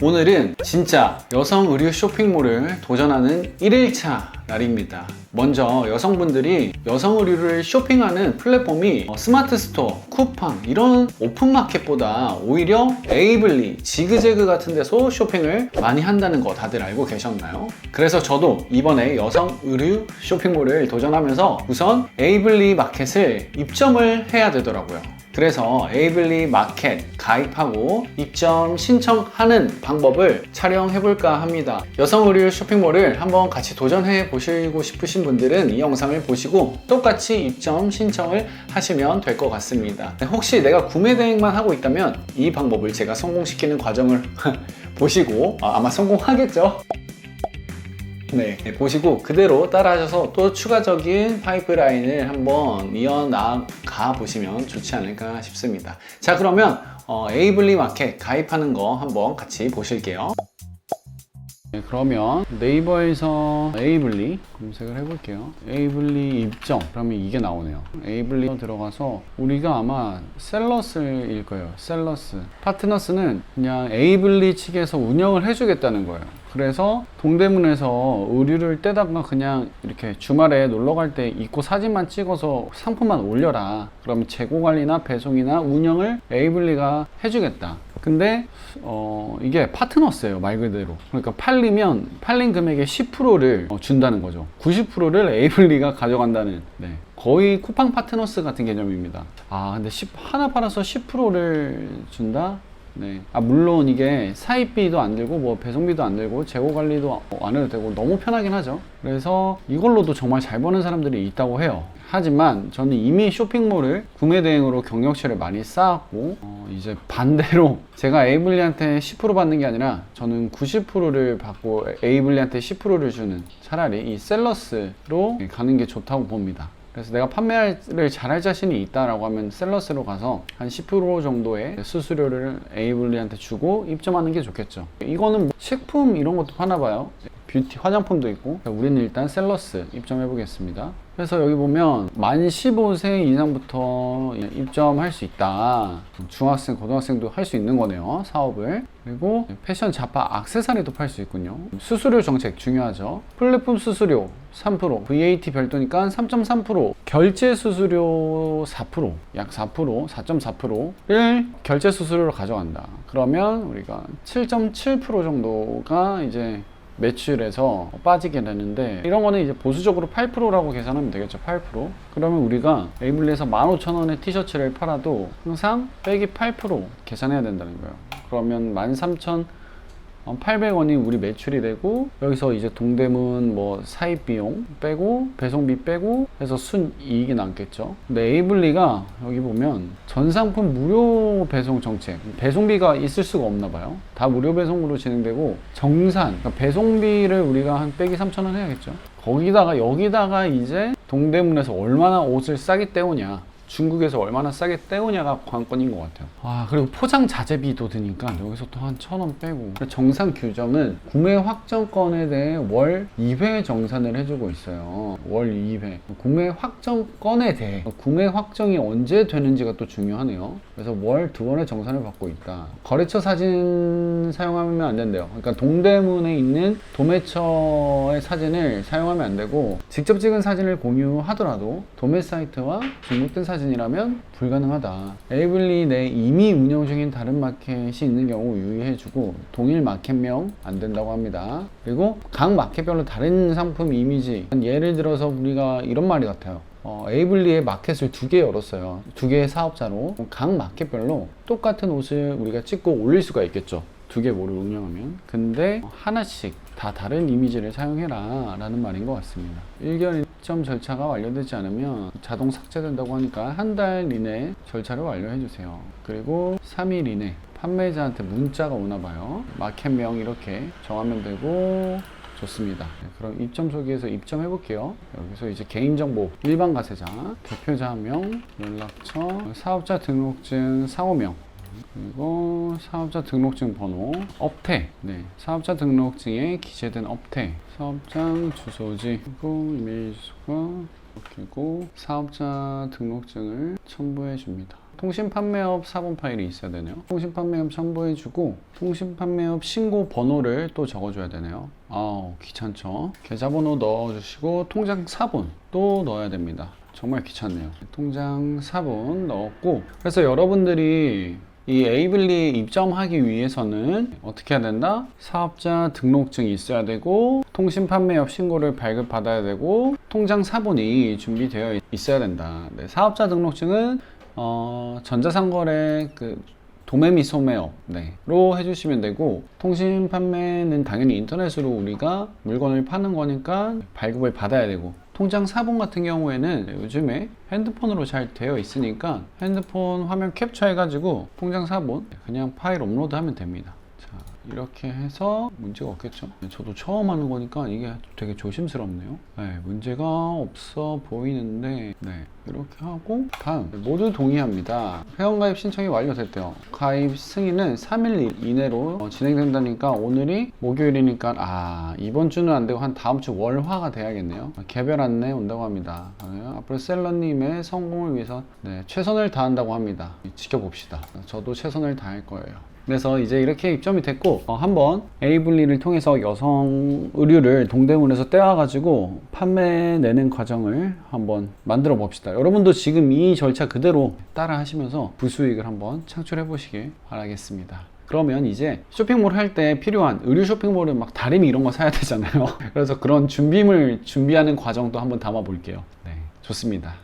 오늘은 진짜 여성 의류 쇼핑몰을 도전하는 1일차 날입니다. 먼저 여성분들이 여성 의류를 쇼핑하는 플랫폼이 어, 스마트 스토어, 쿠팡 이런 오픈마켓보다 오히려 에이블리, 지그재그 같은 데서 쇼핑을 많이 한다는 거 다들 알고 계셨나요? 그래서 저도 이번에 여성 의류 쇼핑몰을 도전하면서 우선 에이블리 마켓을 입점을 해야 되더라고요. 그래서 에이블리 마켓 가입하고 입점 신청하는 방법을 촬영해 볼까 합니다. 여성 의류 쇼핑몰을 한번 같이 도전해 보시고 싶으신 분들은 이 영상을 보시고 똑같이 입점 신청을 하시면 될 것 같습니다. 혹시 내가 구매 대행만 하고 있다면 이 방법을 제가 성공시키는 과정을 보시고 아, 아마 성공하겠죠? 네, 보시고 그대로 따라하셔서 또 추가적인 파이프라인을 한번 이어나가 보시면 좋지 않을까 싶습니다. 자, 그러면 어, 에이블리 마켓 가입하는 거 한번 같이 보실게요. 네, 그러면 네이버에서 에이블리 검색을 해볼게요. 에이블리 입점. 그러면 이게 나오네요. 에이블리 들어가서 우리가 아마 셀러스일 거예요. 셀러스. 파트너스는 그냥 에이블리 측에서 운영을 해주겠다는 거예요. 그래서 동대문에서 의류를 떼다가 그냥 이렇게 주말에 놀러 갈 때 입고 사진만 찍어서 상품만 올려라. 그러면 재고 관리나 배송이나 운영을 에이블리가 해주겠다. 근데 어 이게 파트너스예요 말 그대로 그러니까 팔리면 팔린 금액의 10%를 준다는 거죠 90%를 에이블리가 가져간다는 네. 거의 쿠팡 파트너스 같은 개념입니다 아 근데 10, 하나 팔아서 10%를 준다 네. 아, 물론 이게 사입비도 안 들고, 뭐, 배송비도 안 들고, 재고 관리도 안 해도 되고, 너무 편하긴 하죠. 그래서 이걸로도 정말 잘 버는 사람들이 있다고 해요. 하지만 저는 이미 쇼핑몰을 구매 대행으로 경력치를 많이 쌓았고, 어, 이제 반대로 제가 에이블리한테 10% 받는 게 아니라 저는 90%를 받고 에이블리한테 10%를 주는 차라리 이 셀러스로 가는 게 좋다고 봅니다. 그래서 내가 판매를 잘할 자신이 있다라고 하면 셀러스로 가서 한 10% 정도의 수수료를 에이블리한테 주고 입점하는 게 좋겠죠. 이거는 뭐 식품 이런 것도 파나 봐요. 뷰티 화장품도 있고 우리는 일단 셀러스 입점해 보겠습니다. 그래서 여기 보면 만 15세 이상부터 입점할 수 있다. 중학생, 고등학생도 할 수 있는 거네요. 사업을. 그리고 패션 잡화 액세서리도 팔 수 있군요. 수수료 정책 중요하죠. 플랫폼 수수료 3%, VAT 별도니까 3.3%, 결제 수수료 4%, 약 4%, 4.4%를 결제 수수료로 가져간다. 그러면 우리가 7.7% 정도가 이제 매출에서 빠지게 되는데 이런 거는 이제 보수적으로 8%라고 계산하면 되겠죠 8% 그러면 우리가 에이블리에서 15,000원의 티셔츠를 팔아도 항상 빼기 8% 계산해야 된다는 거예요. 그러면 13,000 800원이 우리 매출이 되고 여기서 이제 동대문 뭐 사입 비용 빼고 배송비 빼고 해서 순이익이 남겠죠. 근데 에이블리가 여기 보면 전 상품 무료 배송 정책 배송비가 있을 수가 없나 봐요. 다 무료 배송으로 진행되고 정산 그러니까 배송비를 우리가 한 빼기 3,000원 해야겠죠. 거기다가 여기다가 이제 동대문에서 얼마나 옷을 싸게 떼오냐 중국에서 얼마나 싸게 떼오냐가 관건인 것 같아요. 아, 그리고 포장 자재비도 드니까 여기서 또 한 천 원 빼고. 정산 규정은 구매 확정건에 대해 월 2회 정산을 해주고 있어요. 월 2회. 구매 확정건에 대해. 구매 확정이 언제 되는지가 또 중요하네요. 그래서 월 두 번의 정산을 받고 있다. 거래처 사진 사용하면 안 된대요. 그러니까 동대문에 있는 도매처의 사진을 사용하면 안 되고 직접 찍은 사진을 공유하더라도 도매 사이트와 중복된 사진 사진이라면 불가능하다. 에이블리 내 이미 운영 중인 다른 마켓이 있는 경우 유의해주고 동일 마켓명 안 된다고 합니다. 그리고 각 마켓별로 다른 상품 이미지 예를 들어서 우리가 이런 말이 같아요. 어, 에이블리의 마켓을 두 개 열었어요. 두 개의 사업자로 각 마켓별로 똑같은 옷을 우리가 찍고 올릴 수가 있겠죠. 두 개 모를 운영하면 근데 하나씩 다 다른 이미지를 사용해라 라는 말인 것 같습니다. 1개월 입점 절차가 완료되지 않으면 자동 삭제된다고 하니까 한 달 이내 절차를 완료해 주세요. 그리고 3일 이내 판매자한테 문자가 오나 봐요. 마켓명 이렇게 정하면 되고 좋습니다. 네, 그럼 입점 소개에서 입점해 볼게요. 여기서 이제 개인정보, 일반 가세자, 대표자명, 연락처, 사업자 등록증, 상호명, 그리고 사업자 등록증 번호, 업태, 네, 사업자 등록증에 기재된 업태, 사업장 주소지, 그리고 이메일 주소가 그리고 사업자 등록증을 첨부해 줍니다. 통신 판매업 사본 파일이 있어야 되네요. 통신 판매업 첨부해 주고 통신 판매업 신고 번호를 또 적어 줘야 되네요. 아우 귀찮죠. 계좌번호 넣어 주시고 통장 사본 또 넣어야 됩니다. 정말 귀찮네요. 통장 사본 넣었고 그래서 여러분들이 이 에이블리에 입점하기 위해서는 어떻게 해야 된다? 사업자 등록증이 있어야 되고 통신 판매업 신고를 발급받아야 되고 통장 사본이 준비되어 있어야 된다. 네, 사업자 등록증은 어, 전자상거래 그 도매미 소매업 네,로 해주시면 되고 통신 판매는 당연히 인터넷으로 우리가 물건을 파는 거니까 발급을 받아야 되고 통장 사본 같은 경우에는 요즘에 핸드폰으로 잘 되어 있으니까 핸드폰 화면 캡처해가지고 통장 사본 그냥 파일 업로드하면 됩니다. 자 이렇게 해서 문제가 없겠죠. 저도 처음 하는 거니까 이게 되게 조심스럽네요. 네, 문제가 없어 보이는데 네 이렇게 하고 다음 모두 동의합니다. 회원가입 신청이 완료됐대요. 가입 승인은 3일 이내로 어, 진행된다니까 오늘이 목요일이니까 아 이번 주는 안 되고 한 다음 주 월화가 돼야겠네요. 개별 안내 온다고 합니다. 아, 앞으로 셀러님의 성공을 위해서 네, 최선을 다한다고 합니다. 지켜봅시다. 저도 최선을 다할 거예요. 그래서 이제 이렇게 입점이 됐고 어, 한번 에이블리를 통해서 여성 의류를 동대문에서 떼와가지고 판매내는 과정을 한번 만들어 봅시다. 여러분도 지금 이 절차 그대로 따라 하시면서 부수익을 한번 창출해 보시길 바라겠습니다. 그러면 이제 쇼핑몰 할 때 필요한 의류 쇼핑몰은 막 다리미 이런 거 사야 되잖아요. 그래서 그런 준비물 준비하는 과정도 한번 담아 볼게요. 네, 좋습니다.